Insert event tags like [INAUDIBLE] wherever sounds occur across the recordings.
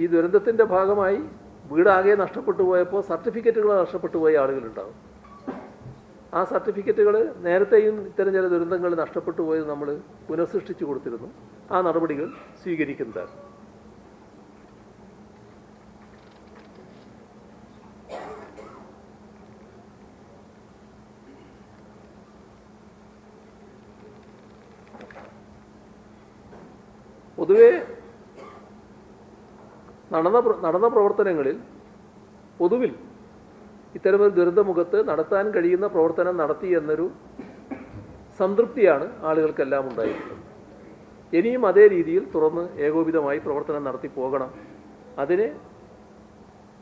ഈ ദുരന്തത്തിന്റെ ഭാഗമായി വീടാകെ നഷ്ടപ്പെട്ടു പോയപ്പോൾ സർട്ടിഫിക്കറ്റുകൾ നഷ്ടപ്പെട്ടു പോയ ആളുകളുണ്ടാവും. ആ സർട്ടിഫിക്കറ്റുകൾ നേരത്തെയും ഇത്തരം ചില ദുരന്തങ്ങൾ നഷ്ടപ്പെട്ടു പോയത് നമ്മൾ പുനഃസൃഷ്ടിച്ചു കൊടുത്തിരുന്നു. ആ നടപടികൾ സ്വീകരിക്കുന്നതാണ്. പൊതുവേ നടന്ന നടന്ന പ്രവർത്തനങ്ങളിൽ പൊതുവിൽ ഇത്തരമൊരു ദുരന്തമുഖത്ത് നടത്താൻ കഴിയുന്ന പ്രവർത്തനം നടത്തി എന്നൊരു സംതൃപ്തിയാണ് ആളുകൾക്കെല്ലാം ഉണ്ടായിട്ടുള്ളത് ഇനിയും അതേ രീതിയിൽ തുറന്ന് ഏകോപിതമായി പ്രവർത്തനം നടത്തി പോകണം. അതിന്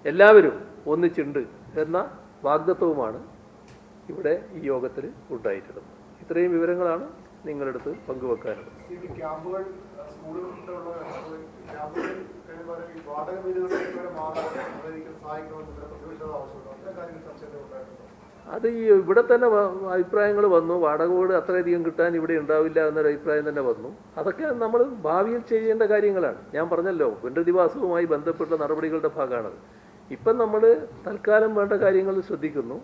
എല്ലാവരും ഒന്നിച്ചുണ്ട് എന്ന വാഗ്ദത്വവുമാണ് ഇവിടെ ഈ യോഗത്തിൽ ഉണ്ടായിട്ടുള്ളത്. ഇത്രയും വിവരങ്ങളാണ് നിങ്ങളടുത്ത് അടുത്ത് കാര്യങ്ങൾ അത് ഈ ഇവിടെ തന്നെ അഭിപ്രായങ്ങൾ വന്നു. വാടക വീട് അത്രയധികം കിട്ടാൻ ഇവിടെ ഉണ്ടാവില്ല എന്നൊരു അഭിപ്രായം തന്നെ വന്നു. അതൊക്കെ നമ്മൾ ഭാവിയിൽ ചെയ്യേണ്ട കാര്യങ്ങളാണ്. ഞാൻ പറഞ്ഞല്ലോ പുനരധിവാസവുമായി ബന്ധപ്പെട്ട നടപടികളുടെ ഭാഗമാണത്. ഇപ്പം നമ്മൾ തൽക്കാലം വേണ്ട കാര്യങ്ങൾ ശ്രദ്ധിക്കുന്നു.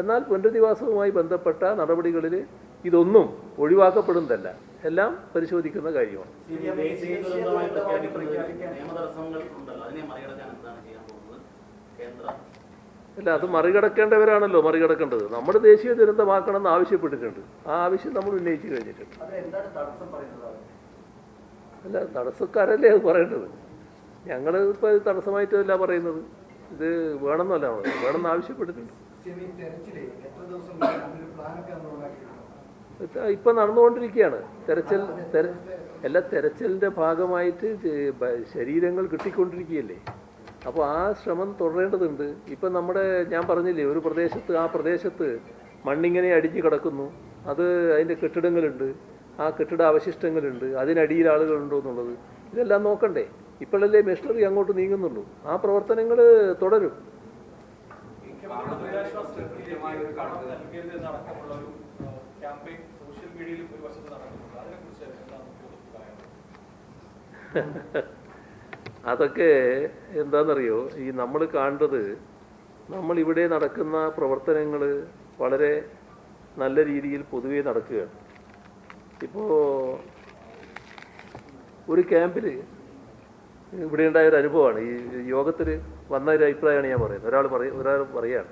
എന്നാൽ പുനരധിവാസവുമായി ബന്ധപ്പെട്ട നടപടികളിൽ ഇതൊന്നും ഒഴിവാക്കപ്പെടുന്നതല്ല. എല്ലാം പരിശോധിക്കുന്ന കാര്യമാണ്. അല്ല അത് മറികടക്കേണ്ടവരാണല്ലോ മറികടക്കേണ്ടത്. നമ്മുടെ ദേശീയ ദുരന്തമാക്കണം എന്ന് ആവശ്യപ്പെട്ടിട്ടുണ്ട്. ആ ആവശ്യം നമ്മൾ ഉന്നയിച്ചു കഴിഞ്ഞിട്ടുണ്ട്. അല്ല തടസ്സക്കാരല്ലേ അത് പറയേണ്ടത്? ഞങ്ങൾ ഇപ്പോൾ ഇത് തടസ്സമായിട്ടല്ല പറയുന്നത്. ഇത് വേണമെന്നല്ല വേണമെന്ന് ആവശ്യപ്പെട്ടിട്ടുണ്ട്. ഇപ്പം നടന്നുകൊണ്ടിരിക്കുകയാണ്. തെരച്ചിൽ തെര എല്ലാ തെരച്ചിലിന്റെ ഭാഗമായിട്ട് ശരീരങ്ങൾ കിട്ടിക്കൊണ്ടിരിക്കുകയല്ലേ? അപ്പോൾ ആ ശ്രമം തുടരേണ്ടതുണ്ട്. ഇപ്പം നമ്മുടെ ഞാൻ പറഞ്ഞില്ലേ ഒരു പ്രദേശത്ത് ആ പ്രദേശത്ത് മണ്ണിങ്ങനെ അടിഞ്ഞു കിടക്കുന്നു. അത് അതിന്റെ കെട്ടിടങ്ങളുണ്ട്. ആ കെട്ടിട അവശിഷ്ടങ്ങളുണ്ട്. അതിനടിയിൽ ആളുകളുണ്ടോ എന്നുള്ളത്. ഇതെല്ലാം നോക്കണ്ടേ? ഇപ്പോഴല്ലേ മെഷീനറി അങ്ങോട്ട് നീങ്ങുന്നുള്ളൂ. ആ പ്രവർത്തനങ്ങൾ തുടരും. ക്യാമ്പയിൻ ഒരു അതിനെക്കുറിച്ച് എന്താണ് [LAUGHS] അതൊക്കെ എന്താണെന്നറിയോ ഈ നമ്മൾ കാണേണ്ടത് നമ്മൾ ഇവിടെ നടക്കുന്ന പ്രവർത്തനങ്ങൾ വളരെ നല്ല രീതിയിൽ പൊതുവേ നടക്കുകയാണ് ഇപ്പോൾ ഒരു ക്യാമ്പിൽ ഇവിടെ ഉണ്ടായ ഒരു അനുഭവമാണ്. ഈ യോഗത്തിൽ വന്ന ഒരു അഭിപ്രായമാണ് ഞാൻ പറയുന്നത്. ഒരാൾ പറയ ഒരാൾ പറയുകയാണ്.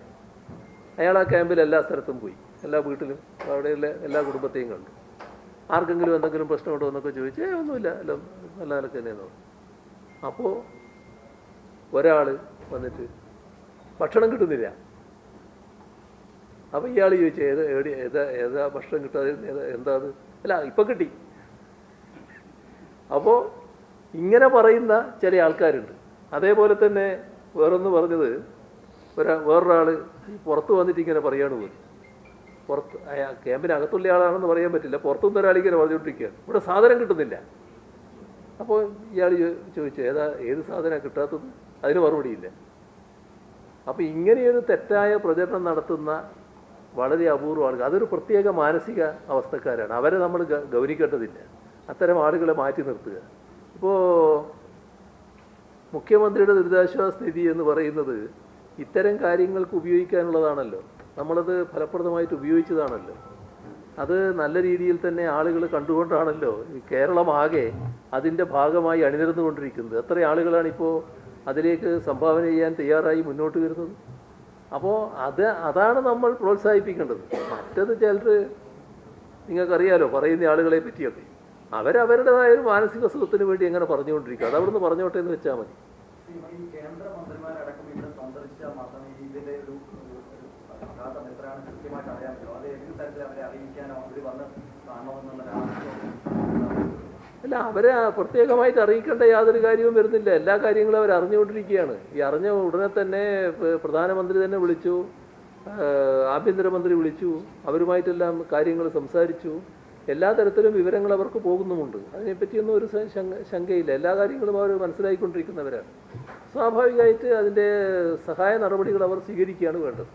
അയാൾ ആ ക്യാമ്പിൽ എല്ലാ സ്ഥലത്തും പോയി. എല്ലാ വീട്ടിലും അവിടെയുള്ള എല്ലാ കുടുംബത്തെയും കണ്ടു. ആർക്കെങ്കിലും എന്തെങ്കിലും പ്രശ്നമുണ്ടോ എന്നൊക്കെ ചോദിച്ചാൽ ഒന്നുമില്ല എല്ലാം നല്ല നിലയ്ക്ക് തന്നെയെന്ന് പറഞ്ഞു അപ്പോൾ ഒരാൾ വന്നിട്ട് ഭക്ഷണം കിട്ടുന്നില്ല. അപ്പോൾ ഇയാൾ ചോദിച്ചു ഏത് എവിടെ ഏതാ ഏതാ ഭക്ഷണം കിട്ടാതെ എന്താ അത് അല്ല ഇപ്പം കിട്ടി. അപ്പോൾ ഇങ്ങനെ പറയുന്ന ചില ആൾക്കാരുണ്ട്. അതേപോലെ തന്നെ വേറൊന്ന് പറഞ്ഞത് ഒരാ വേറൊരാൾ പുറത്ത് വന്നിട്ട് ഇങ്ങനെ പറയാണ് പോലും. പുറത്ത് ക്യാമ്പിനകത്തുള്ള ആളാണെന്ന് പറയാൻ പറ്റില്ല. പുറത്തുനിന്ന് ഒരാൾ ഇങ്ങനെ പറഞ്ഞുകൊണ്ടിരിക്കുകയാണ്. ഇവിടെ സാധനം കിട്ടുന്നില്ല. അപ്പോൾ ഇയാൾ ചോദിച്ചു ഏതാ ഏത് സാധനമാണ് കിട്ടാത്തത്? അതിന് മറുപടിയില്ല. അപ്പോൾ ഇങ്ങനെയൊരു തെറ്റായ പ്രചരണം നടത്തുന്ന വളരെ അപൂർവ അതൊരു പ്രത്യേക മാനസിക അവസ്ഥക്കാരാണ്. അവരെ നമ്മൾ ഗൗനിക്കേണ്ടതില്ല. അത്തരം ആളുകളെ മാറ്റി നിർത്തുക. ഇപ്പോൾ മുഖ്യമന്ത്രിയുടെ ദുരിതാശ്വാസ നിധി എന്ന് പറയുന്നത് ഇത്തരം കാര്യങ്ങൾക്ക് ഉപയോഗിക്കാനുള്ളതാണല്ലോ. നമ്മളത് ഫലപ്രദമായിട്ട് ഉപയോഗിച്ചതാണല്ലോ. അത് നല്ല രീതിയിൽ തന്നെ ആളുകൾ കണ്ടുകൊണ്ടാണല്ലോ ഈ കേരളമാകെ അതിന്റെ ഭാഗമായി അണിനിരന്നുകൊണ്ടിരിക്കുന്നത്. എത്ര ആളുകളാണ് ഇപ്പോൾ അതിലേക്ക് സംഭാവന ചെയ്യാൻ തയ്യാറായി മുന്നോട്ട് വരുന്നത്? അപ്പോൾ അത് അതാണ് നമ്മൾ പ്രോത്സാഹിപ്പിക്കേണ്ടത്. മറ്റത് ചിലർ നിങ്ങൾക്കറിയാലോ പറയുന്ന ആളുകളെ പറ്റിയൊക്കെ. അവരവരുടേതായ ഒരു മാനസിക സുഖത്തിന് വേണ്ടി എങ്ങനെ പറഞ്ഞുകൊണ്ടിരിക്കുക അത് അവിടുന്ന് പറഞ്ഞോട്ടെ എന്ന് വെച്ചാൽ മതി. യഥാർത്ഥം എത്രയാണ് കൃത്യമായിട്ട് അറിയാൻ പറ്റുമോ അത് എന്ത് തരത്തിൽ അവരെ അറിയിക്കാനോ അവർ വന്ന് കാണണമെന്നുള്ള ഒരു ആവശ്യം അല്ല അവരെ പ്രത്യേകമായിട്ട് അറിയിക്കേണ്ട യാതൊരു കാര്യവും വരുന്നില്ല. എല്ലാ കാര്യങ്ങളും അവർ അറിഞ്ഞുകൊണ്ടിരിക്കുകയാണ്. ഈ അറിഞ്ഞ ഉടനെ തന്നെ പ്രധാനമന്ത്രി തന്നെ വിളിച്ചു ആഭ്യന്തരമന്ത്രി വിളിച്ചു അവരുമായിട്ടെല്ലാം കാര്യങ്ങൾ സംസാരിച്ചു. എല്ലാ തരത്തിലും വിവരങ്ങൾ അവർക്ക് പോകുന്നുമുണ്ട്. അതിനെപ്പറ്റിയൊന്നും ഒരു ശങ്കയില്ല. എല്ലാ കാര്യങ്ങളും അവർ മനസ്സിലാക്കിക്കൊണ്ടിരിക്കുന്നവരാണ് സ്വാഭാവികമായിട്ട് അതിന്റെ സഹായ നടപടികൾ അവർ സ്വീകരിക്കുകയാണ് വേണ്ടത്.